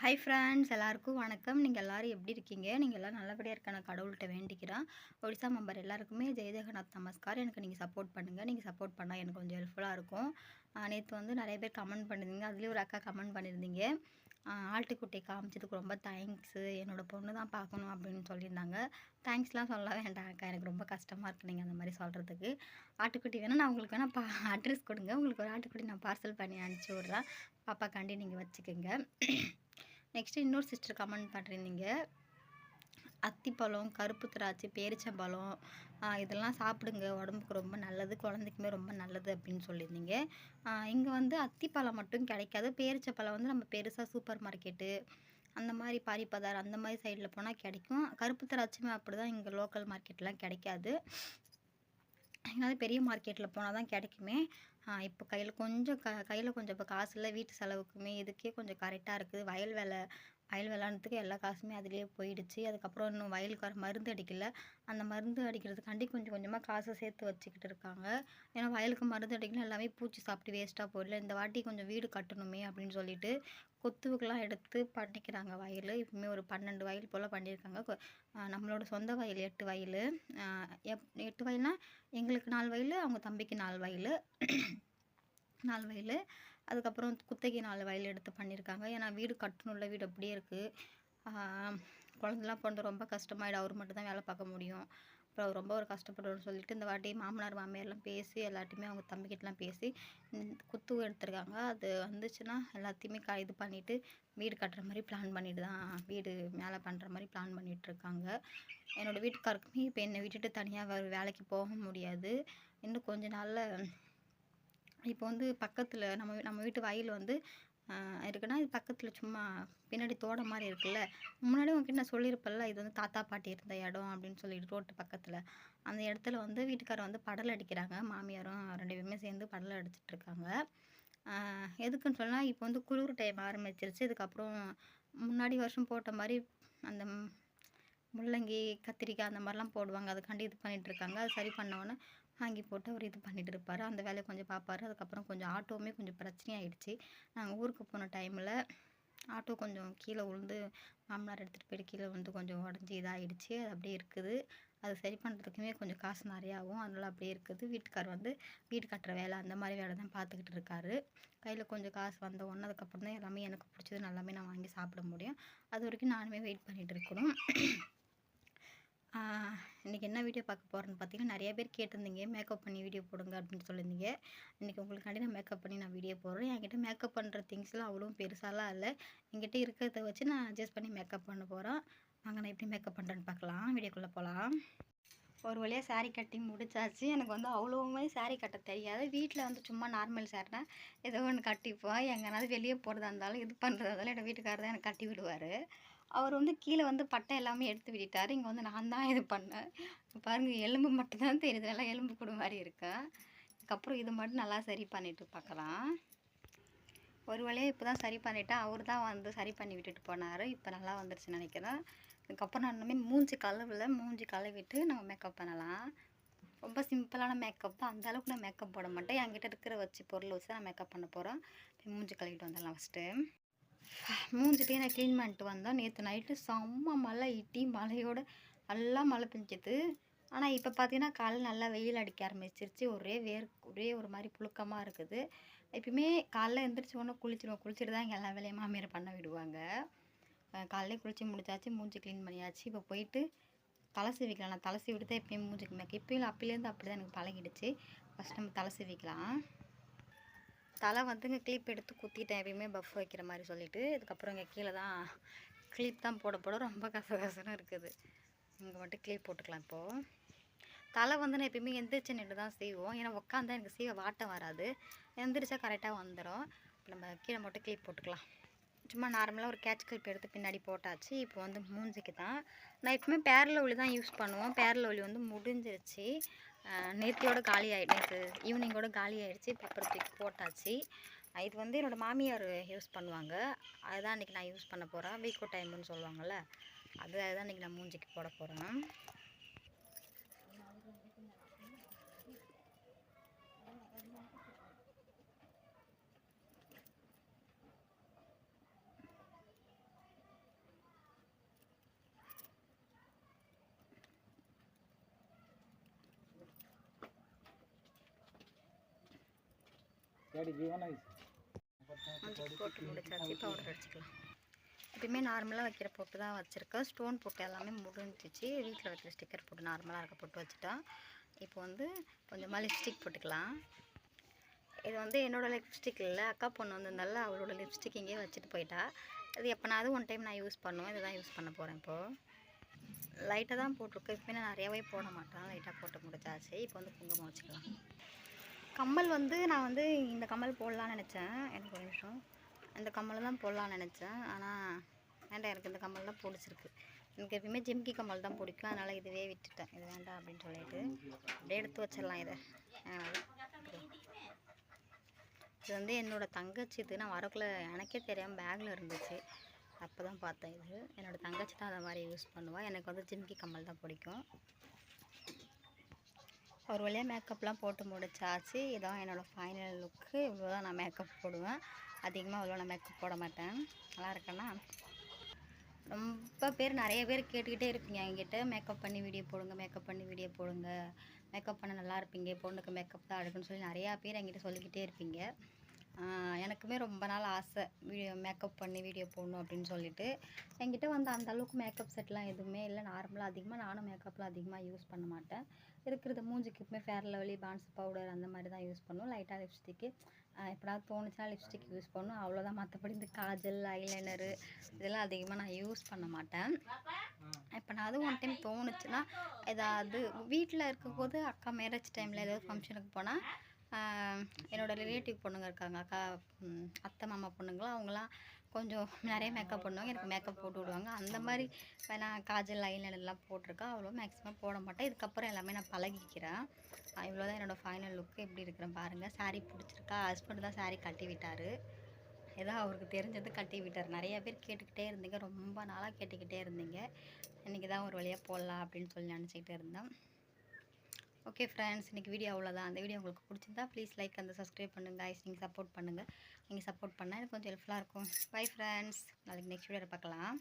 Hi friends எல்லாருக்கும் வணக்கம். நீங்கள் எல்லோரும் எப்படி இருக்கீங்க? நீங்கள் எல்லாம் நல்லபடியாக இருக்கான கடவுள்கிட்ட வேண்டிக்கிறேன். ஒடிசா மெம்பர் எல்லாருக்குமே ஜெயதேகநாத் நமஸ்கார். எனக்கு நீங்கள் சப்போர்ட் பண்ணுங்கள் நீங்கள் சப்போர்ட் பண்ணால் எனக்கு கொஞ்சம் ஹெல்ப்ஃபுல்லாக இருக்கும். நேற்று வந்து நிறைய பேர் கமெண்ட் பண்ணியிருந்தீங்க அதுலேயும் ஒரு அக்கா கமெண்ட் பண்ணியிருந்தீங்க ஆட்டுக்குட்டியை காமிச்சதுக்கு ரொம்ப தேங்க்ஸு என்னோடய பொண்ணு தான் பார்க்கணும் அப்படின்னு சொல்லியிருந்தாங்க. தேங்க்ஸ்லாம் சொல்ல வேண்டாம் அக்கா. எனக்கு ரொம்ப கஷ்டமாக இருக்குது நீங்கள் அந்த மாதிரி சொல்கிறதுக்கு ஆட்டுக்குட்டி வேணால் நான் உங்களுக்கு வேணால் பா அட்ரஸ் கொடுங்க. உங்களுக்கு ஒரு ஆட்டுக்குட்டி நான் பார்சல் பண்ணி அனுப்பிச்சி விட்றேன். பாப்பாக்காண்டி நீங்கள் வச்சுக்கோங்க. நெக்ஸ்ட்டு இன்னொரு சிஸ்டர் கமெண்ட் பண்ணியிருந்தீங்க அத்திப்பழம் கருப்பு திராட்சை பேரிச்சம்பழம் இதெல்லாம் சாப்பிடுங்க. உடம்புக்கு ரொம்ப நல்லது குழந்தைக்குமே ரொம்ப நல்லது அப்படின்னு சொல்லியிருந்தீங்க. இங்கே வந்து அத்திப்பழம் மட்டும் கிடைக்காது. பேரிச்சப்பழம் வந்து நம்ம பெருசாக சூப்பர் மார்க்கெட்டு அந்த மாதிரி பாரிப்பதார் அந்த மாதிரி சைடில் போனால் கிடைக்கும். கருப்பு திராட்சையுமே அப்படி தான் இங்கே லோக்கல் மார்க்கெட்லாம் கிடைக்காது. எங்கேயாவது பெரிய மார்க்கெட்டில் போனால் தான் கிடைக்குமே. இப்போ கையில் கொஞ்சம் க கையில் கொஞ்சம் இப்போ காசு இல்லை வீட்டு செலவுக்குமே இதுக்கே கொஞ்சம் கரெக்டாக இருக்குது. வயல் வேலை வயல் விளாட்றதுக்கு எல்லா காசுமே அதிலே போயிடுச்சு. அதுக்கப்புறம் இன்னும் வயலுக்கு வர மருந்து அடிக்கல. அந்த மருந்து அடிக்கிறதுக்காண்டி கொஞ்சம் கொஞ்சமாக காசை சேர்த்து வச்சுக்கிட்டு இருக்காங்க. ஏன்னா வயலுக்கு மருந்து அடிக்கணும் எல்லாமே பூச்சி சாப்பிட்டு வேஸ்ட்டாக போயிடல இந்த வாட்டி கொஞ்சம் வீடு கட்டணுமே அப்படின்னு சொல்லிட்டு கொத்துவுக்கெலாம் எடுத்து பண்ணிக்கிறாங்க வயல். இப்போமே ஒரு பன்னெண்டு வயல் போல் பண்ணியிருக்காங்க. நம்மளோட சொந்த வயல் எட்டு வயல். எப் எட்டு வயல்னால் எங்களுக்கு நாலு வயல் அவங்க தம்பிக்கு நாலு வயல். நாலு வயல். அதுக்கப்புறம் குத்தகை நாலு வயல் எடுத்து பண்ணியிருக்காங்க ஏன்னா வீடு கட்டணுள்ள வீடு அப்படியே இருக்குது குழந்தலாம் பிறந்து ரொம்ப கஷ்டமாயிடும். அவர் மட்டும் தான் வேலை பார்க்க முடியும். அப்புறம் ரொம்ப ஒரு கஷ்டப்படுறோம்னு சொல்லிட்டு இந்த வாட்டி மாமனார் மாமியார்லாம் பேசி எல்லாத்தையுமே அவங்க தம்பிக்கிட்டலாம் பேசி குத்து எடுத்திருக்காங்க. அது வந்துச்சுன்னா எல்லாத்தையுமே க இது பண்ணிவிட்டு வீடு கட்டுற மாதிரி பிளான் பண்ணிட்டு தான் வீடு மேலே பண்ணுற மாதிரி பிளான் பண்ணிகிட்ருக்காங்க என்னோடய வீட்டுக்காருக்குமே இப்போ என்னை விட்டுட்டு தனியாக வேலைக்கு போக முடியாது. இன்னும் கொஞ்ச நாளில் இப்போ வந்து பக்கத்தில் நம்ம நம்ம வீட்டு வயல் வந்து இருக்குன்னா இது பக்கத்தில் சும்மா பின்னாடி தோட்டம் மாதிரி இருக்குல்ல. முன்னாடி உங்ககிட்ட நான் சொல்லியிருப்பேன்ல இது வந்து தாத்தா பாட்டி இருந்த இடம் அப்படின்னு சொல்லிட்டு ரோட்டு பக்கத்தில். அந்த இடத்துல வந்து வீட்டுக்காரர் வந்து படல் அடிக்கிறாங்க. மாமியாரும் ரெண்டு பேருமே சேர்ந்து படல் அடிச்சிட்ருக்காங்க எதுக்குன்னு சொன்னால் இப்போ வந்து குளிர் டைம் ஆரம்பிச்சிருச்சு. இதுக்கப்புறம் முன்னாடி வருஷம் போட்ட மாதிரி அந்த முள்ளங்கி கத்திரிக்காய் அந்த மாதிரிலாம் போடுவாங்க. அதுக்காண்டி இது பண்ணிகிட்ருக்காங்க அது சரி பண்ணவொன்னே வாங்கி போட்டு அவர் இது பண்ணிகிட்டு இருப்பார் அந்த வேலையை கொஞ்சம் பார்ப்பாரு அதுக்கப்புறம் கொஞ்சம் ஆட்டோவுமே கொஞ்சம் பிரச்சனையாயிடுச்சு. நாங்கள் ஊருக்கு போன டைமில் ஆட்டோ கொஞ்சம் கீழே விழுந்து மாமனார் எடுத்துகிட்டு போயிட்டு கீழே விழுந்து கொஞ்சம் உடஞ்சி இதாகிடுச்சு அது அப்படியே இருக்குது. அது சரி பண்ணுறதுக்குமே கொஞ்சம் காசு நிறையாகும் அதனால் அப்படியே இருக்குது. வீட்டுக்கார் வந்து வீடு கட்டுற வேலை அந்த மாதிரி வேலை தான் பார்த்துக்கிட்டு இருக்காரு. கையில் கொஞ்சம் காசு வந்த உடனே அதுக்கப்புறம் தான் எல்லாமே எனக்கு பிடிச்சது. நல்லாமே நான் வாங்கி சாப்பிட முடியும். அது வரைக்கும் நானுமே வெயிட் பண்ணிகிட்டு இருக்கணும். இன்றைக்கி என்ன வீடியோ பார்க்க போகிறேன்னு பார்த்தீங்கன்னா நிறைய பேர் கேட்டிருந்தீங்க மேக்கப் பண்ணி வீடியோ போடுங்க அப்படின்னு சொல்லியிருந்தீங்க. இன்றைக்கி உங்களுக்காண்டி நான் மேக்கப் பண்ணி நான் வீடியோ போடுறேன். என்கிட்ட மேக்கப் பண்ணுற திங்ஸ்லாம் அவ்வளோ பெருசாலாம் இல்லை. என்கிட்ட இருக்கிறத வச்சு நான் அட்ஜஸ்ட் பண்ணி மேக்கப் பண்ண போகிறோம் வாங்க நான் எப்படி மேக்கப் பண்ணுறேன்னு பார்க்கலாம். வீடியோக்குள்ளே போகலாம் ஒரு வழியாக சாரீ கட்டி முடிச்சாச்சு. எனக்கு வந்து அவ்வளோவுமே சாரீ கட்ட தெரியாது. வீட்டில் வந்து சும்மா நார்மல் சாரினா ஏதோ ஒன்று கட்டிப்போம். எங்கேனாவது வெளியே போகிறதா இருந்தாலும் இது பண்ணுறதா இருந்தாலும் என் வீட்டுக்காரர் தான் எனக்கு கட்டி விடுவார். அவர் வந்து கீழே வந்து பட்டை எல்லாமே எடுத்து விட்டுட்டார். இங்கே வந்து நான் தான் இது பண்ணேன். பாருங்கள் எலும்பு மட்டும்தான் தெரியுது. நல்லா எலும்பு கூட மாதிரி இருக்கு. இதுக்கப்புறம் இது மட்டும் நல்லா சரி பண்ணிவிட்டு பார்க்கலாம். ஒரு வழியாக இப்போ தான் சரி பண்ணிவிட்டேன் அவர் தான் வந்து சரி பண்ணி விட்டுட்டு போனார். இப்போ நல்லா வந்துருச்சுன்னு நினைக்கிறேன். இதுக்கப்புறம் நான் இனிமேல் மூஞ்சி கழுவில் மூஞ்சி கழுவிட்டு நம்ம மேக்கப் பண்ணலாம். ரொம்ப சிம்பிளான மேக்கப் தான். அந்தளவுக்கு நான் மேக்கப் போட மாட்டேன். என்கிட்ட இருக்கிற வச்சு பொருள் வச்சு நான் மேக்கப் பண்ண போகிறேன் மூஞ்சி கழுவிட்டு வந்துடலாம் ஃபஸ்ட்டு மூஞ்சிட்டே நான் க்ளீன் பண்ணிட்டு வந்தோம் நேற்று நைட்டு செம்ம மழை இட்டி மழையோட நல்லா மழை பெஞ்சிது. ஆனால் இப்போ பார்த்தீங்கன்னா காலைல நல்லா வெயில் அடிக்க ஆரம்பிச்சிருச்சு. ஒரே வேர் ஒரே ஒரு மாதிரி புழுக்கமாக இருக்குது. எப்பயுமே காலைல எழுந்திரிச்ச உடனே குளிச்சிடுவோம் குளிச்சுட்டு தான் இங்கே எல்லா வேலையும் மாமியார் பண்ண விடுவாங்க. காலையிலே குளிச்சு முடிச்சாச்சு. மூஞ்சி க்ளீன் பண்ணியாச்சு. இப்போ போயிட்டு தலை சீவிக்கலாம். நான் தலை சீவிட்டு தான் எப்பயும் மூஞ்சிக்கு மேக்கப் இப்போயும் அப்போலேருந்து அப்படி தான் எனக்கு பழகிடுச்சு. ஃபஸ்ட் நம்ம தலை சீவிக்கலாம். தலை வந்துங்க கிளிப் எடுத்து குத்திட்டேன் எப்பயுமே பஃப் வைக்கிற மாதிரி சொல்லிவிட்டு இதுக்கப்புறம் இங்கே கீழே தான் கிளிப் தான் போட போட ரொம்ப கசகசன்னு இருக்குது. இங்கே மட்டும் கிளிப் போட்டுக்கலாம் இப்போது தலை வந்து நான் எப்பயுமே எந்திரிச்சு நின்று தான் செய்வோம். ஏன்னா உட்காந்தா எனக்கு சீவ வாட்டம் வராது. எந்திரிச்சா கரெக்டாக வந்துடும் நம்ம கீழே மட்டும் கிளிப் போட்டுக்கலாம். சும்மா நார்மலாக ஒரு கேட்ச் கிளிப் எடுத்து பின்னாடி போட்டாச்சு. இப்போ வந்து மூஞ்சிக்கு தான். நான் எப்பவுமே பேரல ஒளி தான் யூஸ் பண்ணுவோம். பேரல ஒளி வந்து முடிஞ்சிருச்சு. நேத்தியோட காலி ஆகி நேற்று ஈவினிங்கோட காலி ஆகிடுச்சு பேப்பர் தூக்கி போட்டாச்சு. இது வந்து என்னோடய மாமியார் யூஸ் பண்ணுவாங்க. அதுதான் இன்றைக்கி நான் யூஸ் பண்ண போகிறேன் வீக்கோ டைம்னு சொல்லுவாங்கள்ல அது அதுதான் இன்றைக்கி நான் மூஞ்சிக்கு போட போகிறேன் போட்டு முடிச்சாச்சு பவுடர் அடிச்சுக்கலாம். எப்பயுமே நார்மலாக வைக்கிற போட்டு தான் வச்சுருக்கேன். ஸ்டோன் போட்டு எல்லாமே முடிஞ்சிச்சு. வீட்டில் வைக்கிற ஸ்டிக்கர் போட்டு நார்மலாக இருக்க போட்டு வச்சுட்டோம் இப்போ வந்து கொஞ்சமாக லிப்ஸ்டிக் போட்டுக்கலாம். இது வந்து என்னோடய லிப்ஸ்டிக் இல்லை. அக்கா பொண்ணு வந்திருந்தால அவளோட லிப்ஸ்டிக் இங்கேயே வச்சுட்டு போயிட்டா. அது எப்போனாவது ஒன் டைம் நான் யூஸ் பண்ணுவேன். இதுதான் யூஸ் பண்ண போகிறேன் இப்போது லைட்டாக தான் போட்டிருக்கேன். இப்போ நான் நிறையாவே போட மாட்டேன். லைட்டாக போட்டு முடிச்சாச்சு. இப்போ வந்து குங்குமம் வச்சுக்கலாம். கம்மல் வந்து நான் வந்து இந்த கம்மல் போடலான்னு நினச்சேன். எனக்கு ஒரு நிமிஷம். இந்த கம்மல் தான் போடலான்னு நினச்சேன். ஆனால் வேண்டாம் எனக்கு இந்த கம்மல் தான் பிடிச்சிருக்கு. எனக்கு எப்பயுமே ஜிம்கி கம்மல் தான் பிடிக்கும். அதனால் இதுவே விட்டுட்டேன். இது வேண்டாம் அப்படின்னு சொல்லிட்டு அப்படியே எடுத்து வச்சிடலாம் இதை. இது வந்து என்னோடய தங்கச்சி. இது நான் வரக்குள்ளே எனக்கே தெரியாமல் பேக்கில் இருந்துச்சு. அப்போ தான் பார்த்தேன் இது. என்னோடய தங்கச்சி தான் அதை மாதிரி யூஸ் பண்ணுவாள் எனக்கு வந்து ஜிம்கி கம்மல் தான் பிடிக்கும். ஒரு வழியாக மேக்கப்லாம் போட்டு முடிச்சாச்சு. இதான் என்னோடய ஃபைனல் லுக்கு இவ்வளோ தான் நான் மேக்கப் போடுவேன். அதிகமாக அவ்வளோ நான் மேக்கப் போட மாட்டேன். நல்லா இருக்கேன்னா? ரொம்ப பேர் நிறைய பேர் கேட்டுக்கிட்டே இருப்பீங்க என்கிட்ட. மேக்கப் பண்ணி வீடியோ போடுங்க மேக்கப் பண்ணி வீடியோ போடுங்க. மேக்கப் பண்ண நல்லா இருப்பீங்க. பொண்ணுக்கு மேக்கப் தான் எடுக்குன்னு சொல்லி நிறையா பேர் என்கிட்ட சொல்லிக்கிட்டே இருப்பீங்க. எனக்குமே ரொம்ப நாள் ஆசை வீடியோ மேக்கப் பண்ணி வீடியோ போடணும் அப்படின்னு சொல்லிட்டு. என்கிட்ட வந்து அந்த அளவுக்கு மேக்கப் செட்லாம் எதுவுமே இல்லை. நார்மலாக அதிகமாக நானும் மேக்கப்லாம் அதிகமாக யூஸ் பண்ண மாட்டேன். இருக்கிறது மூஞ்சிக்கு எப்பவுமே ஃபேர் லவ்லி பான்ஸ் பவுடர் அந்த மாதிரி தான் யூஸ் பண்ணுவோம் லைட்டாக லிப்ஸ்டிக்கு எப்படாவது தோணுச்சுன்னா லிப்ஸ்டிக் யூஸ் பண்ணும். அவ்வளோதான் மற்றபடி இந்த காஜல் ஐலைனரு இதெல்லாம் அதிகமாக நான் யூஸ் பண்ண மாட்டேன். இப்போ நான் அது ஒன் டைம் தோணுச்சுன்னா ஏதாவது வீட்டில் இருக்கும்போது அக்கா மேரேஜ் டைமில் ஏதாவது ஃபங்க்ஷனுக்கு போனால் என்னோட ரிலேட்டிவ் பொண்ணுங்க இருக்காங்க. அக்கா அத்தை மாமா பொண்ணுங்களாம் அவங்களாம் கொஞ்சம் நிறைய மேக்கப் பண்ணுவாங்க. எனக்கு மேக்கப் போட்டு விடுவாங்க. அந்த மாதிரி நான் காஜல் ஐலைனர்லாம் போட்டிருக்கேன். அவ்வளோ மேக்ஸிமம் போட மாட்டேன். இதுக்கப்புறம் எல்லாமே நான் பழகிக்கிறேன். இவ்வளோ தான் என்னோடய ஃபைனல் லுக்கு எப்படி இருக்கிறேன் பாருங்கள் சாரீ பிடிச்சிருக்கா. ஹஸ்பண்ட் தான் சாரீ கட்டி விட்டார். ஏதோ அவருக்கு தெரிஞ்சது கட்டி விட்டார். நிறைய பேர் கேட்டுக்கிட்டே இருந்தீங்க. ரொம்ப நாளாக கேட்டுக்கிட்டே இருந்தீங்க. இன்றைக்கி தான் ஒரு வழியாக போடலாம் அப்படின்னு சொல்லி நினச்சிக்கிட்டு இருந்தேன். ஓகே ஃப்ரெண்ட்ஸ் இன்றைக்கி வீடியோ அவ்வளோதான் அந்த வீடியோ உங்களுக்கு பிடிச்சிருந்தா ப்ளீஸ் லைக் அந்த சப்ஸ்கிரைப் பண்ணுங்கள் ஐஸ் நீங்கள் சப்போர்ட் பண்ணுங்கள் நீங்கள் சப்போர்ட் பண்ணால் எனக்கு கொஞ்சம் ஹெல்ப்ஃபுல்லாக இருக்கும். பை ஃப்ரெண்ட்ஸ் நாளைக்கு நெக்ஸ்ட் வீடியோவில் பார்க்கலாம்.